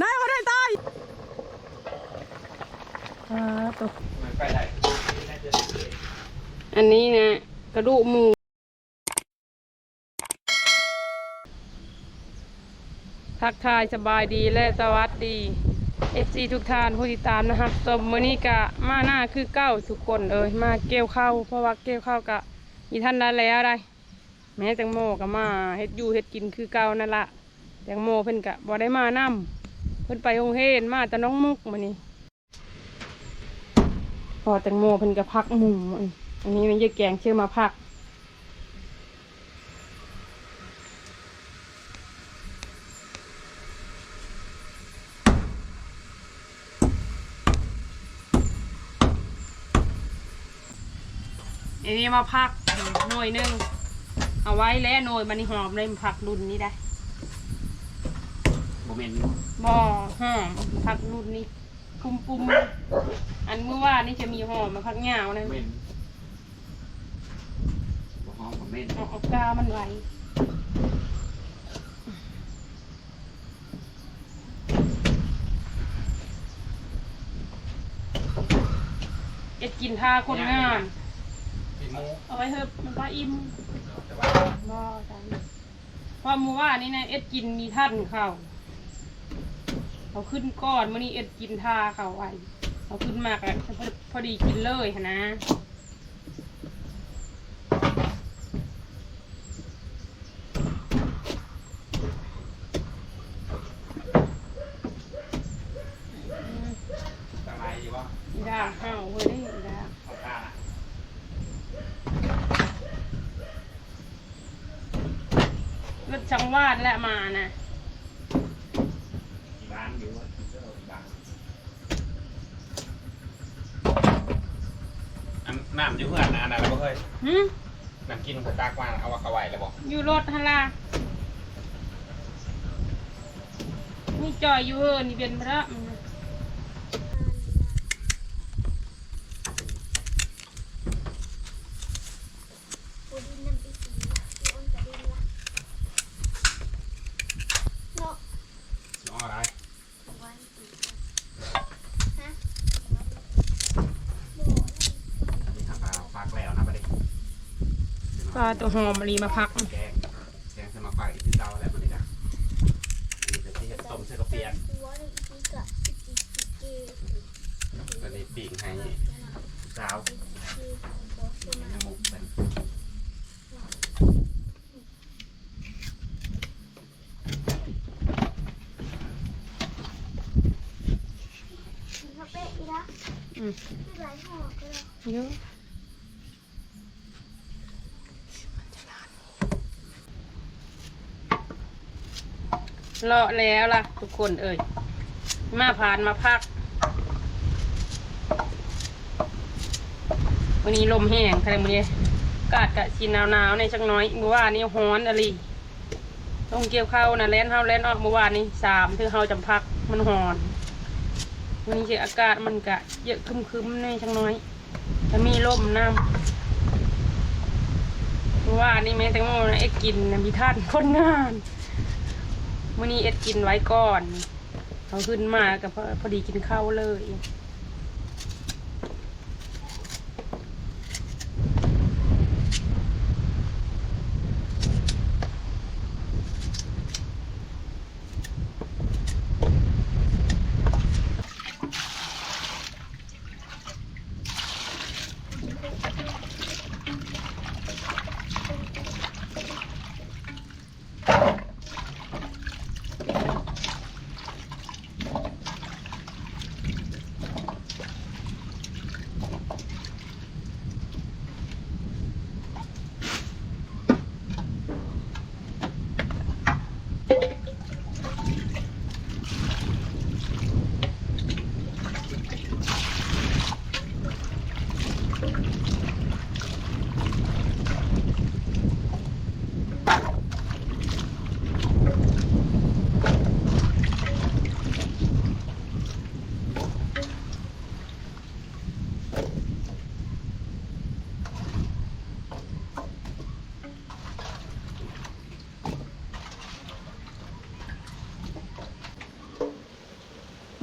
ได้มาได้ตายอ่าตกมันไปได้อันนี้นะ กระดูกหมูทักทายสบายดีและสวัสดี FC ทุกท่านผู้ติดตามนะครับสมมือนี้กะมาหน้าคือเก้าทุกคนเอยมาเกี่ยวข้าวเพราะว่าเกี่ยวข้าวกะมีท่านได้แล้วได้ แม่แตงโมก็มาเฮ็ดอยู่เฮ็ดกินคือเก่านั่นละ แตงโมเพิ่นกะบ่ได้มานํเพิ่นไปโรงเรียนมาแต่น้องมุกมื้อนี้พอแตงโมเพิ่นก็พักหมูอันนี้มันยายแกงเชื่อมาพักอันนี้มาพักหน่วยนึ่งเอาไว้แล้วหน่วยมันนี่หอมเลยมันผักรุ่นนี้ได้ โมเมนต์บ่หอมผักรุ่นนี้ปุ่มปุ่มๆอันเมื่อว่านี่จะมีหอมมาพักเหงานะโมเมนต์บ่หอมโมเมนต์เอาเอากามันไว้เอ็ดกินท่าคนงานปีหมูเอาไว้เถอะมันว่าอิ่มแต่ว่าบ่จังเพราะเมื่อวานนี้นะเอ็ดกินมีท่านเขา เอาขึ้นก้อนมื่อนี้เอ็ดกินท่าเขาไว้เอาขึ้นมากอะพอพอดีกินเลยหั้นนะอืมสบายดีวะอีด่างเห่าเว้ยได้อีด่างเอาตาละรถช่างวาดและมานะ ที่บ้านอยู่ว่าที่บ้านอั นน้ำอยู่เพื่อนนะอันนั้นเราบ่เคยหึน้ำกินกระตากมาเอาว่าเขาไหวแล้วบอกอยู่รถฮะล่ะนี่จอยอยู่เฮอนี่เป็นพระอืม ปูดินน้ำปีสีปูอ้นกระดินละเนาะ สิเอาอะไร วันปีฮะ นี่ทำปลาฟักแล้วนะประเด็น ปลาตัวหอมมะลีมาพัก แกงแกงสมาฟักอีกที่เตาวมันนี่จ้ะนี่เป็นที่เห็ดต้มเส้นกระเปียนตัวนี่อีกกะอีกอีกอีกเกตอนนี้ปีกให้สาวอีกเกบอกใช่ไหมยังมุกเป็นเยอะ เลาะแล้วล่ะ ทุกคนเอ่ยมาผ่านมาพัก วันนี้ลมแห้งอะไรมือนี้อากาศกะชินหนาวๆในจังน้อยเมื่อวานนี้ฮ้อนอะไรต้องเกี่ยวข้าวนะแล่นเฮาแล่นออกเมื่อวานนี้สามถึงเฮาจำพักมันฮ้อนวันนี้คืออากาศมันกะเยอะคึมๆในจังน้อยถ้ามีลมน้ำเมื่อวานนี้แม่แตงโมนะเอ็ดกินนะมีท่านคนงาน วันนี้เอ็ดกินไว้ก่อนเขาขึ้นมากับพอดีกินข้าวเลย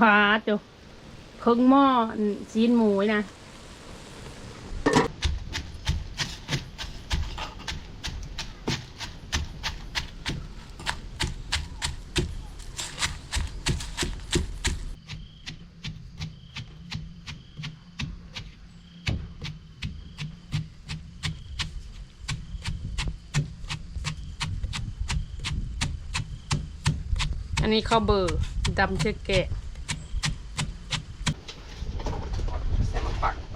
เพาจ้ะ เครื่องหม้อซีนหมูนะอันนี้ข้าวเบอร์ดำเชือกแกะ ใส่มาปักไป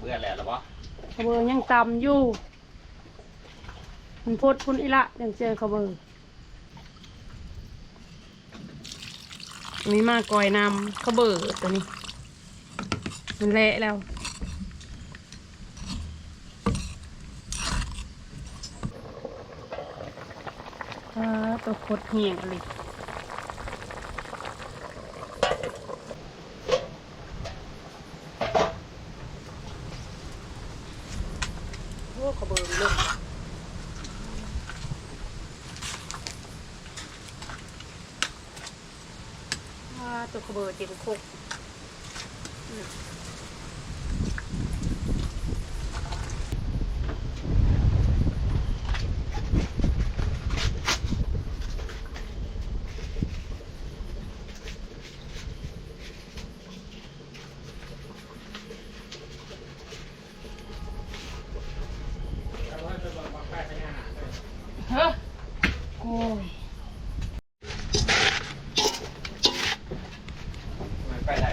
เบื่อแล้วหรอวะ ข้าวเบอร์ยัง ตำอยู่มันพูดพุ่นอีละยังเจอข้าเบอร์อันนี้มากอยนำเขาเบอร์ตัวนี้ มันเละแล้วตัวโคตรเหี่ยงเลย โอ้ขาวเบอร์เลยอ่า ตัวขาวเบอร์เต็มคุกอืมเฮ้อโอ้ย มันไปได้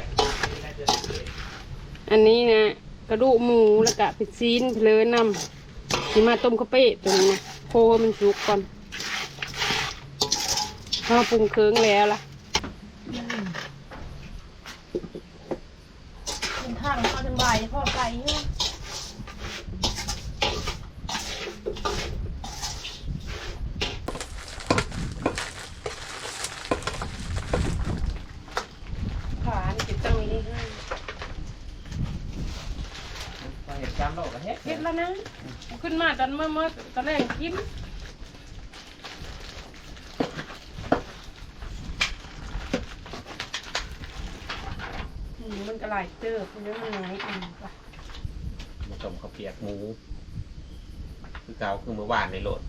อันนี้นะกระดูกหมูแล้วก็เป็นซีนเพลินนำสิมาต้มข้าวเป๊ะตัวนี้นะโคมันสุกก่อนพอปรุงเครื่องแล้วล่ะเป็นทางข้าวจังใบพ่อไก่เนาะขานี่เป็นตั้งนี้ให้ ไปเห็นจาม โลกกันเฮ็ดเฮ็ดแล้วนะ ขึ้นมาตอนเมื่อเมื่อตอนแรกกินหมูมันก็หลายเจอเพราะว่ามันน้อยอันปะมาต้มข้าวเปียกหมู คือเก่าคือเมื่อวานในโหลด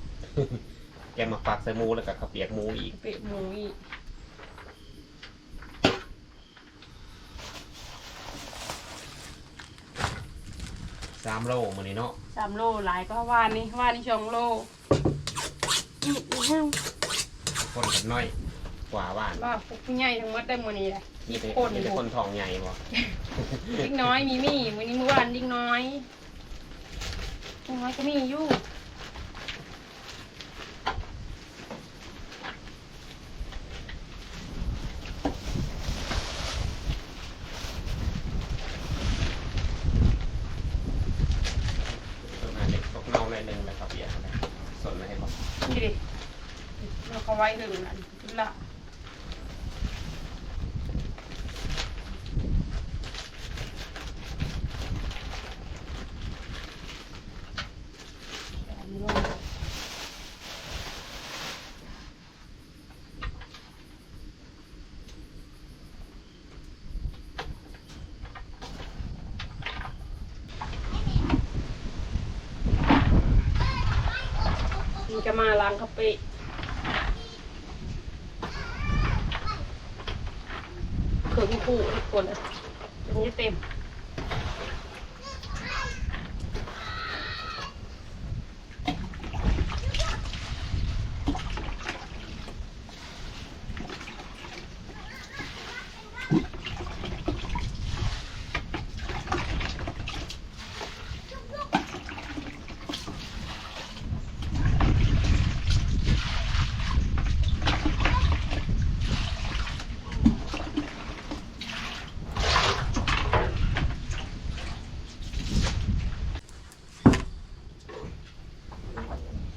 แกงมาฟักใส่หมูแล้วก็ข้าวเปียกหมูอีก เป็ดหมูอีก สามโลมื้อนี้เนาะสามโลหลายก็ว่านนี่ว่านนี่สองโลอีกอีกห้าคนกันน้อยกว่าว่านว่าพวกผู้ใหญ่ทั้งหมดได้หมดนี่แหละมียี่แต่คนมีแต่คนทองใหญ่บ่ยิ่งน้อยมีมี่วันนี้เมื่อวานยิ่งน้อยยิ่งน้อยก็มีอยู่ ประมาณเล็กตกเน่าในอยหนึ่งแล้วข้าวเปียกนะสนมาให้บ่ นี่ดิ เราไว้หนึ่งอันละอันนี้ลงมันจะมาล้างกะปิเขิง คู่ทุกคนเลยมันจะเต็ม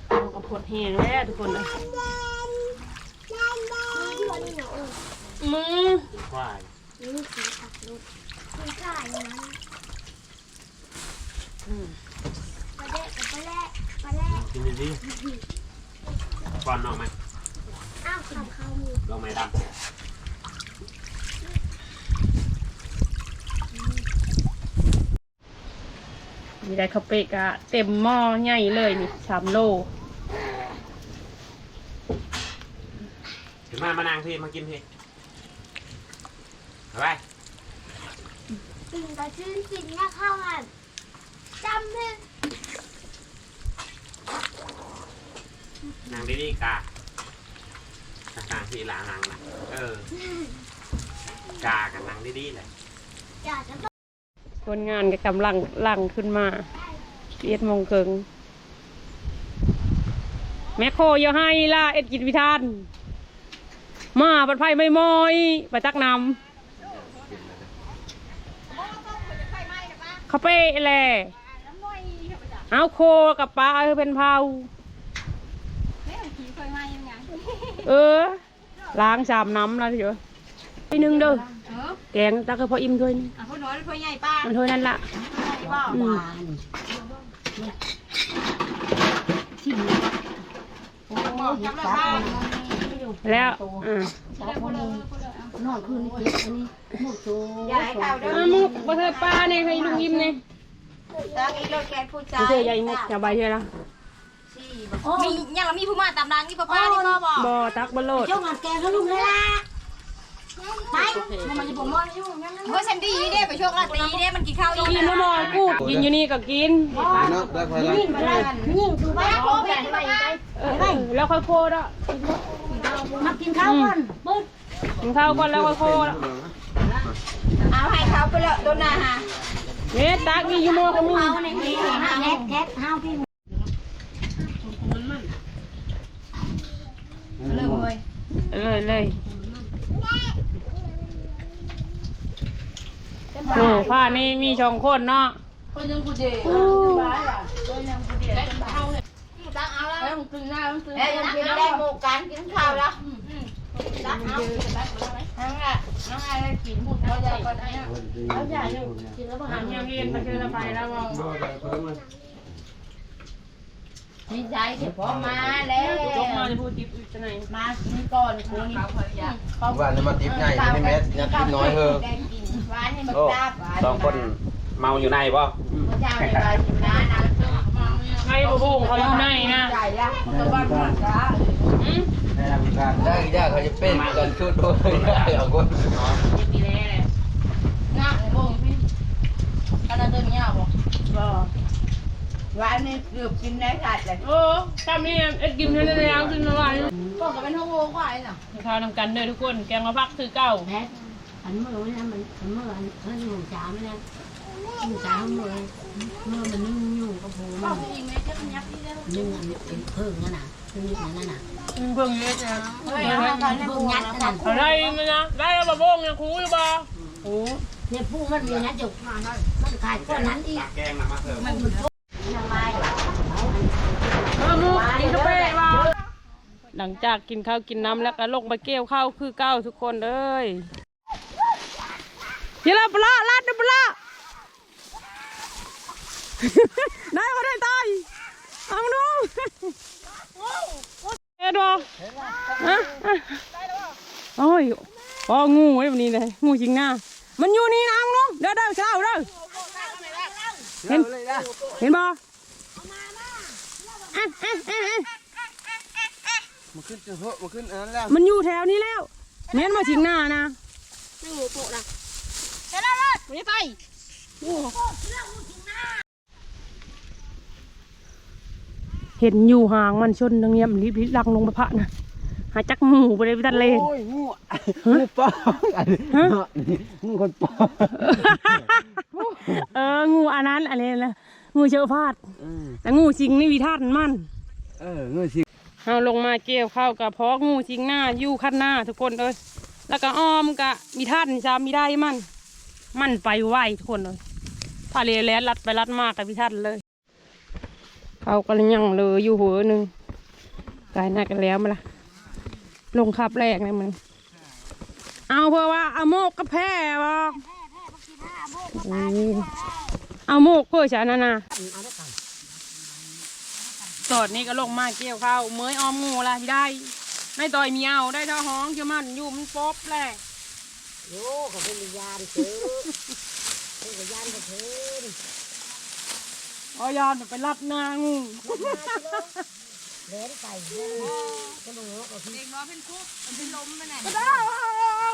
เอากระพดแห้งแล้ว ทุกคนเลยนี่คนเหนียวมือควายนี่สีผักลูกคุณข่ายนะอืมปลาแดกกับปลาแรกปลาแรกกินดิก่อนนองไหมอ้าวขับเข้ามือลงไหมดำมีได้ข้าวเปกอะเต็มหม้อใหญ่เลยนี่สามโล ถึง มา มานั่งพี่มากินพี่เอาไปตื่นแต่ชื่นกินเนี่ยเข้าอะจำเลยนั่งดีๆกานั่งพี่หลานั่งนะเออกากันนั่งดีๆเลยอยากจะต้องคนงานก็กำลังลังขึ้นมาเอ็ดโมงครึ่งแม่โคอย่าให้ล่ะเอ็ดกินพิธาน มาปัดไผ่ไม่มอยไปตักนำเขาเป้แหละเอาโคกับปลาเออเป็นเผาเออ ล้างสามน้ำแล้วเถอะไปหนึ่งเด้อเออแกงตักให้พออิ่มถ้วยหนึงอะพ่อน้อยพ่อใหญ่ป้ามันถ้วยนั่นละว่าอืมบอกจำได้ป้า แล้วอ่านอนคืนนี้เจ็บอันนี้หมดโซ่อย่าให้ข่าวเด้ออ่ามุกประเทศป้าเนี่ยให้ลุงยิ้มเนี่ยตั้งอีรถแกนผู้ชาไม่ยใช่ใหญ่มุกจะใบใช่ละมียังเรามีผู้มาตามรังนี่ป้าป้านี่พ่อบอกบอตักบอโลดเจ้างานแกงเขาลุงเลยล่ะไปมันจะบอกว่าอยู่งั้นเพราะฉันดีนี่เด้ไปโชคลาภดีเด้มันกินข้าวอีกินแล้วมองกูกินอยู่นี่ก็กินยิ่งไปเลยยิ่งคือว่าโคแก่ไปเออเออแล้วค่อยโคดอะ มากินข้าวก่อนปึ๊ดกินข้าวก่อนแล้วค่อยโคดอะเอาให้เขาไปเลยโดนนาฮะเนี่ยตักนี่อยู่มอก็มีเอาในนี้แท็กแท็กห้าวพี่เลยเว้ยเลยเลยโอ้ผ้านี่มีสองคนเนาะตั้งเ้อาแล้วแล้วกินได้กินได้หมูกันกินข้าวแล้วตั้งเอาทั้งอะทั้งอะไรกินหมดแล้วจะก็ได้กินแล้วก็หาหาเงี้ยเรียนไปเจอไปแล้วมองดีใจเดี๋ยวพ่อมาแล้วยกมาจะพูดจิ๊บอีกจะไหนมากินก่อนคุณว่าจะมาติบใหญ่ในเม็ดยัดติบน้อยเฮอหวานให้มันโอ้ทราบสองคนเมาอยู่ในป่ะเจ้าในบ้านกินน้าน้ำ ต้มใครบ่งเขาอยู่ในนะตัวบ้านหมดจ้าอืมได้ยากเขาจะเป็นกันชุดด้วยได้เอาคนปีแล้วแหละน้าโอ้พี่ขนาดเดินเงี้ยบอกหวานนี่เกือบกินได้ขาดเลยโอ้ทำนี่เอ็ดกินเท่านั้นแล้วขึ้นมาวันก็ก็เป็นห้องโง่ควายน่ะข้าวนำกันเด้อทุกคน แกงมาพักคือเก่าแท็กอันเมื่อวันนั้นมันเมื่อวันเมื่อหนุ่มสาวไม่ได้หนุ่มสาวเมื่อเมื่อมันนึ่ง อยู่กับผมมันนึ่งอันเป็นเพิ่งนั่นน่ะเพิ่งนั่นน่ะเพิ่งเยอะจ้ะเฮ้ยเอาการให้เพิ่งยัดดนั่นอะไรมันนะได้แล้วบ่โบงเนี่ยครูหรือบ่โอ้เนี่ยผู้มันมีนะจุกมันขายก้อนนั้นอีกแกงมาเพิ่มยังไงเออมูกินกาแฟบ่หลังจากกินข้าวกินน้ำแล้วก็ลงไปเกี่ยวข้าวคือเก้าทุกคนเอ้ยเยลาปลาลาดปลา ได้มาได้ตายเอามาดูเอ็ดบ่ฮะโอ้ยพองูไว้แบบนี้เลยงูจริงหน้ามันอยู่นี่นะมึงเด้อเด้อเช้าเด้อเห็นเห็นบ่อะอะอะอะมาขึ้นจะเหอะมาขึ้นอันนั้นแล้วมันอยู่แถวนี้แล้วแม่นมาจริงหน้านะไม่ไป เห็นอยู่ห่างมันชนตรงเนี้ยมันรีบลังลงไปพระนะหาจักหมูไปเลยไปตัดเลนโอ้ยงูงูป้องอันนี้งูคนป้องเอองูอันนั้นอะไรนะงูเชือพาดแต่งูสิงนี่วิทันมันเอองูสิเอาลงมาเกี่ยวข้าวกับเพาะงูสิงหน้าอยู่ขั้นหน้าทุกคนเลยแล้วก็อ้อมกะมีท่านจามีได้มัน มันไปไหวทุกคนเลยพาเลแลนลัดไปลัดมากกับพี่ท่านเลย เขาก็ยังเหลยอยู่หัวหนึ่งกายหน้ากันแล้วมาละลงขับแรกเลยมัน เอาเพื่อว่าเอาโมกกับแพ้บอกเอาโมกเพื่อฉันนะนะตอนนี้ก็ลงมาเกี่ยวข้าวเมยออมงูละที่ได้ไม่ต่อยเมียวได้เท่าห้องเชื่อมันอยู่มันป๊อบแหละโยก็เป็นยานเถอะเป็นยานเถอะ เอยอนไปรับนางเล่นไปจะมองก็พี่เด็กน้อยเป็นคุกมันเป็นลมไปไหนก็ได้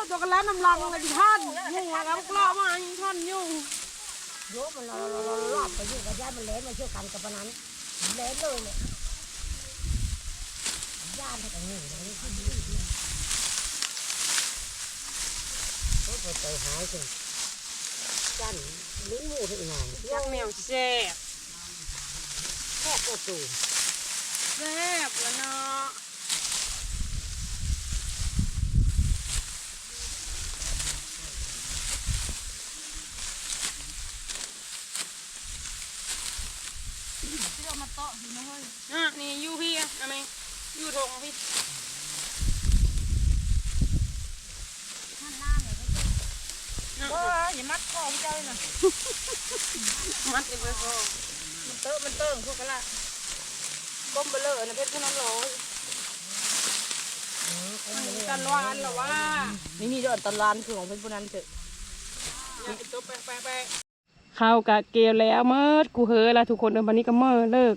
ตัวกันแล้วน้ำลังเลยที่ท่านงูแล้วกล้อมาท่านอยู่โยมันรอรอรอบไปอยู่กับยานมันเล่นมาช่วยกันกับปนั้นเล่นเลยเนี่ยยานเท่ากับนี่นะก็ไปหายสิจันลิ้นหมูถึงไหนยักแมวแซ่บ แค่ก็สูแซ่บแล้วเนาะอะนี่อยู่พี่อะนะแม่อยู่ทงพี่นั่นอย่ามัดคอพี่เจ้าเลยนะมัดเอเวอร์โมันเติมมันเติมพวกกันละก้มเบลอนะเพชรพนันร้อยกันวานเหรอวะนี่นี่เดี๋ยวตอนร้านคือของเพชรพนันเถอะอย่าไอ้ตัวแปะแปะแปเข้ากะเกลแล้วเมื่อกูเฮอล้วทุกคนเดินวันนี้ก็เมื่อเลิก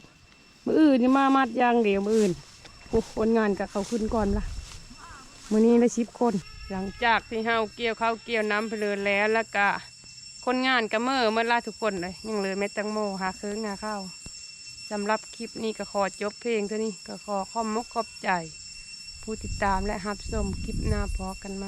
มืออื่นนี่มามัดยางเดียวมืออื่นกูคนงานกับเขาขึ้นก่อนละมือนี้ได้ชิปคน หลังจากที่เฮาเกี่ยวข้าวเกี่ยวน้ำเพลินแล้วแล้วก็ คนงานกระเมอเมื่อลาทุกคนเลยยังเหลือเม็ดแตงโมหาเคืองาข้าวสำหรับคลิปนี้ก็ขอจบเพลงเท่านี้ก็ขอขอบมกขอบใจ ผู้ติดตามและรับชมคลิปหน้าพอกันไหม